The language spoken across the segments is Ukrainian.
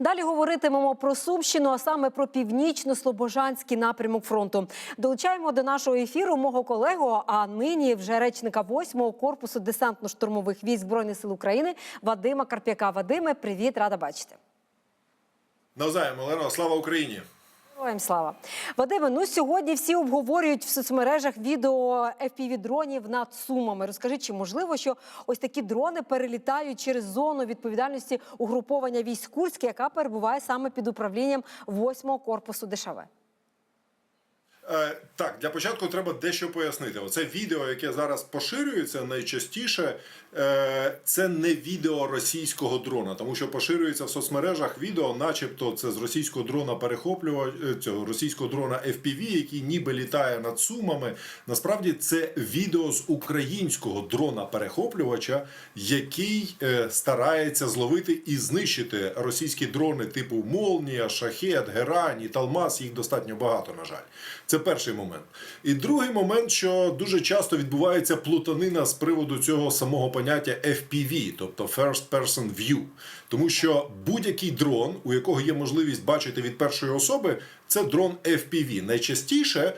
Далі говоритимемо про Сумщину, а саме про північно-слобожанський напрямок фронту. Долучаємо до нашого ефіру мого колегу, а нині вже речника 8-го корпусу десантно-штурмових військ збройних сил України Вадима Карп'яка. Вадиме, привіт, рада бачити. Навзаєм, Олено, слава Україні! Героям слава Вадиме. Ну сьогодні всі обговорюють в соцмережах відео fpv дронів над сумами. Розкажи, чи можливо, що ось такі дрони перелітають через зону відповідальності угруповання військ Курське, яка перебуває саме під управлінням 8-го корпусу ДШВ? Е, так, для початку треба дещо пояснити. Оце відео, яке зараз поширюється найчастіше, е, це не відео російського дрона, тому що поширюється в соцмережах відео, начебто це з російського дрона перехоплювач, е, цього російського дрона FPV, який ніби літає над сумами. Насправді це відео з українського дрона перехоплювача, який старається зловити і знищити російські дрони типу Молнія, Шахет, Герані, Талмас. Їх достатньо багато, на жаль. Це перший момент. І другий момент, що дуже часто відбувається плутанина з приводу цього самого поняття FPV, тобто First Person View. Тому що будь-який дрон, у якого є можливість бачити від першої особи, це дрон FPV. Найчастіше.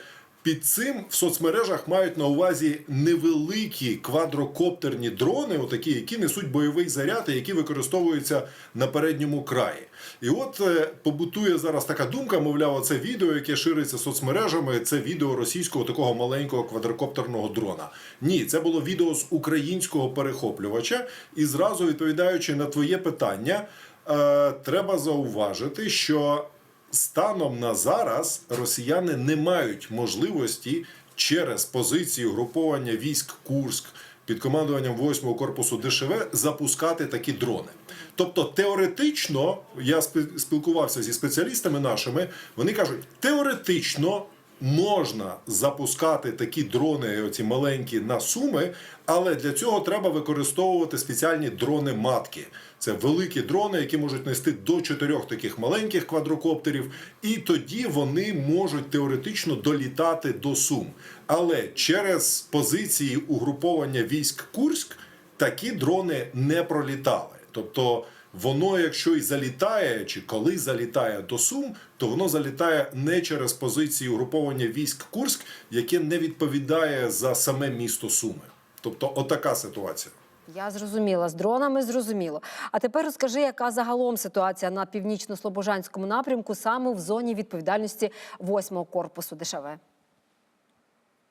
Під цим в соцмережах мають на увазі невеликі квадрокоптерні дрони, отакі, які несуть бойовий заряд і які використовуються на передньому краї. І от е, побутує зараз така думка, мовляв, це відео, яке шириться соцмережами, це відео російського такого маленького квадрокоптерного дрона. Ні, це було відео з українського перехоплювача. І зразу відповідаючи на твоє питання, е, треба зауважити, що станом на зараз росіяни не мають можливості через позиції груповання військ Курськ під командуванням 8-го корпусу ДШВ запускати такі дрони. Тобто, теоретично, я спі- спілкувався зі спеціалістами нашими, вони кажуть, теоретично можна запускати такі дрони, оці маленькі на суми, але для цього треба використовувати спеціальні дрони-матки. Це великі дрони, які можуть нести до чотирьох таких маленьких квадрокоптерів, і тоді вони можуть теоретично долітати до сум. Але через позиції угруповання військ Курськ такі дрони не пролітали. Тобто воно, якщо і залітає, чи коли залітає до Сум, то воно залітає не через позиції угруповання військ Курськ, яке не відповідає за саме місто Суми. Тобто, отака ситуація. Я зрозуміла, з дронами зрозуміло. А тепер розкажи, яка загалом ситуація на північно-слобожанському напрямку саме в зоні відповідальності 8-го корпусу ДШВ?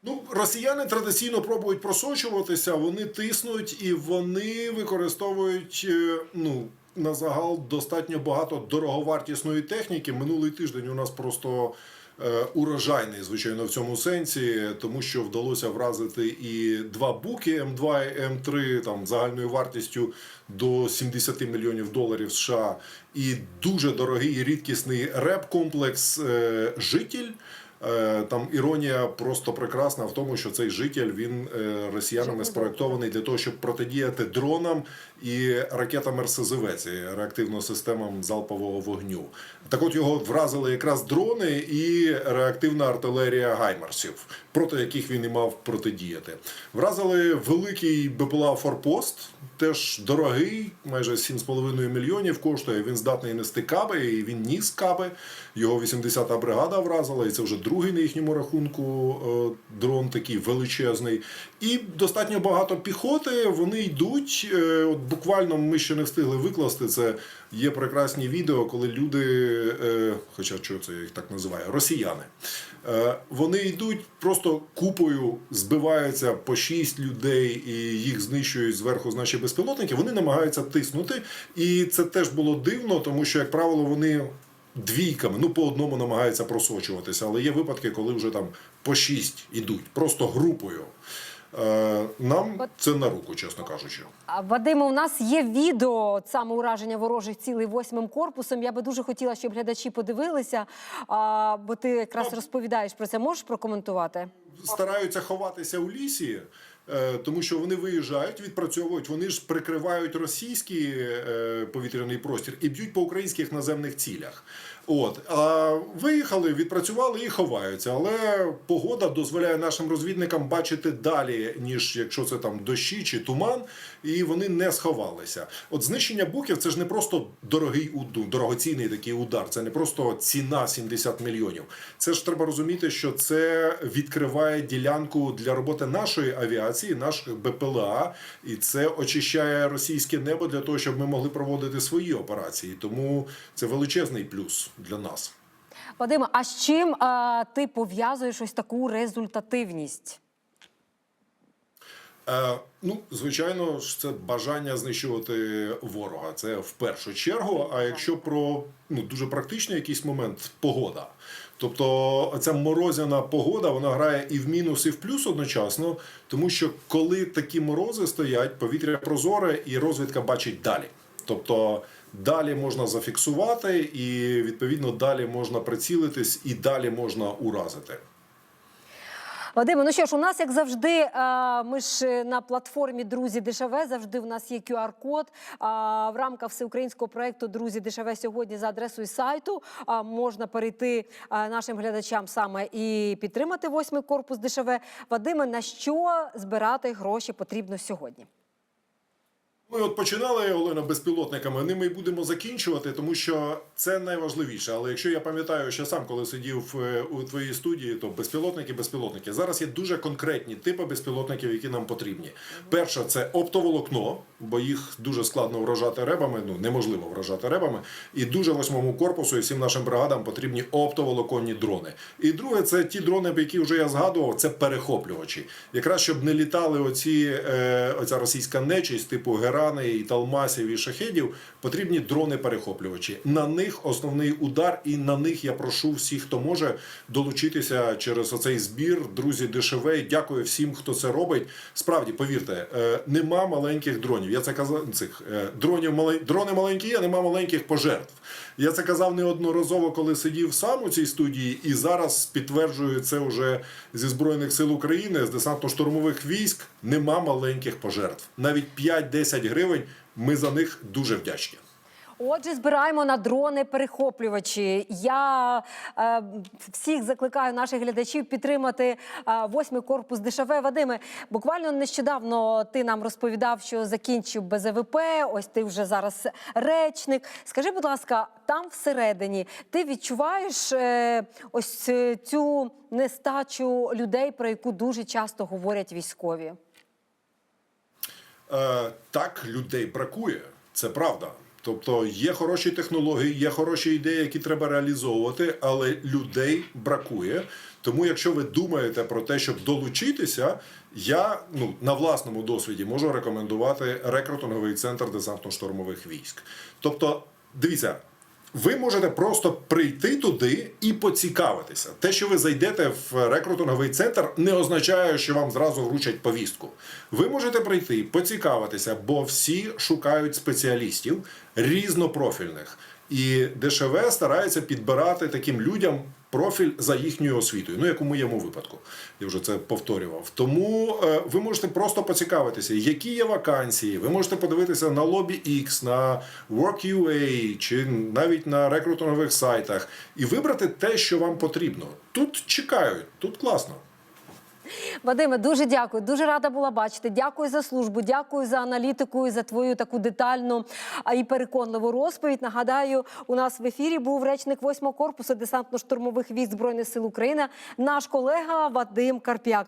Ну, росіяни традиційно пробують просочуватися, вони тиснуть і вони використовують е, ну, на загал достатньо багато дороговартісної техніки. Минулий тиждень у нас просто е, урожайний, звичайно, в цьому сенсі, тому що вдалося вразити і два буки М2 і М3 там загальною вартістю до 70 мільйонів доларів США, і дуже дорогий рідкісний реп-комплекс е, Житель. Е, Там іронія просто прекрасна в тому, що цей житель він росіянами спроектований для того, щоб протидіяти дронам і ракетам РСЗВ, реактивним системам залпового вогню. Так от його вразили якраз дрони і реактивна артилерія Гаймарсів, проти яких він і мав протидіяти. Вразили великий БПЛА Форпост, теж дорогий, майже 7,5 мільйонів коштує. Він здатний нести каби, і він ніс каби. Його 80-та бригада вразила, і це вже другий на їхньому рахунку е, дрон такий величезний. І достатньо багато піхоти. Вони йдуть. Буквально ми ще не встигли викласти це. Є прекрасні відео, коли люди, е, хоча що це я їх так називаю, росіяни. Е, Вони йдуть просто купою, збиваються по шість людей і їх знищують зверху з наші безпілотники. Вони намагаються тиснути. І це теж було дивно, тому що, як правило, вони двійками, ну по одному намагаються просочуватися, але є випадки, коли вже там по шість ідуть, просто групою. Е, Нам це на руку, чесно кажучи. Вадиме, у нас є відео саме ураження ворожих цілей восьмим корпусом. Я би дуже хотіла, щоб глядачі подивилися, бо ти якраз розповідаєш про це. Можеш прокоментувати? стараються ховатися у лісі. Е, Тому що вони виїжджають, відпрацьовують, вони ж прикривають російський е, повітряний простір і б'ють по українських наземних цілях. От а виїхали, відпрацювали і ховаються. Але погода дозволяє нашим розвідникам бачити далі, ніж якщо це там дощі чи туман, і вони не сховалися. От знищення буків це ж не просто дорогий дорогоцінний такий удар, це не просто ціна 70 мільйонів. Це ж треба розуміти, що це відкриває ділянку для роботи нашої авіації, наших БПЛА, і це очищає російське небо для того, щоб ми могли проводити свої операції. Тому це величезний плюс для нас. Вадиме, а з чим а, ти пов'язуєш ось таку результативність? Е, ну, звичайно ж, це бажання знищувати ворога. Це в першу чергу. А якщо про ну дуже практичний якийсь момент погода. Тобто ця морозяна погода вона грає і в мінус, і в плюс одночасно, тому що коли такі морози стоять, повітря прозоре і розвідка бачить далі. Тобто далі можна зафіксувати, і відповідно далі можна прицілитись, і далі можна уразити. Вадиме, ну що ж, у нас, як завжди, ми ж е, на платформі Друзі Дешеве. Завжди в нас є QR-код. В рамках всеукраїнського проекту Друзі Дешеве сьогодні за адресою сайту можна перейти нашим глядачам саме і підтримати восьмий корпус Дешеве. Вадиме, на що збирати гроші потрібно сьогодні? Ми от починали Олена безпілотниками. Ними і будемо закінчувати, тому що це найважливіше. Але якщо я пам'ятаю, що сам коли сидів е, у твоїй студії, то безпілотники, безпілотники. Зараз є дуже конкретні типи безпілотників, які нам потрібні. Перше це оптоволокно, бо їх дуже складно вражати ребами. Ну неможливо вражати ребами. І дуже восьмому корпусу і всім нашим бригадам потрібні оптоволоконні дрони. І друге, це ті дрони, які вже я згадував, це перехоплювачі. Якраз щоб не літали оці е, оця російська нечисть, типу Герани, і Талмасів і шахедів, потрібні дрони-перехоплювачі. На них основний удар, і на них я прошу всіх, хто може долучитися через оцей збір. Друзі, дешеве. Дякую всім, хто це робить. Справді, повірте, е, нема маленьких дронів. Я це казав цих е, дронів малень... дрони маленькі, а нема маленьких пожертв. Я це казав неодноразово, коли сидів сам у цій студії, і зараз підтверджую це вже зі збройних сил України, з десантно-штурмових військ. Нема маленьких пожертв. Навіть 5-10 гривень. Ми за них дуже вдячні. Отже, збираємо на дрони перехоплювачі. Я е, всіх закликаю наших глядачів підтримати е, корпус дешеве. Вадиме, буквально нещодавно ти нам розповідав, що закінчив БЗВП. Ось ти вже зараз речник. Скажи, будь ласка, там всередині ти відчуваєш е, ось е, цю нестачу людей, про яку дуже часто говорять військові? Е, так, людей бракує, це правда. Тобто є хороші технології, є хороші ідеї, які треба реалізовувати, але людей бракує. Тому, якщо ви думаєте про те, щоб долучитися, я ну на власному досвіді можу рекомендувати рекрутинговий центр десантно-штурмових військ. Тобто, дивіться. Ви можете просто прийти туди і поцікавитися. Те, що ви зайдете в рекрутинговий центр, не означає, що вам зразу вручать повістку. Ви можете прийти, поцікавитися, бо всі шукають спеціалістів різнопрофільних. І ДШВ старається підбирати таким людям профіль за їхньою освітою. Ну, як у моєму випадку, я вже це повторював. Тому е, ви можете просто поцікавитися, які є вакансії. Ви можете подивитися на LobbyX, на Work.ua чи навіть на рекрутингових сайтах і вибрати те, що вам потрібно. Тут чекають, тут класно. Вадиме, дуже дякую. Дуже рада була бачити. Дякую за службу, дякую за аналітику і за твою таку детальну і переконливу розповідь. Нагадаю, у нас в ефірі був речник 8-го корпусу десантно-штурмових військ збройних сил України, наш колега Вадим Карп'як.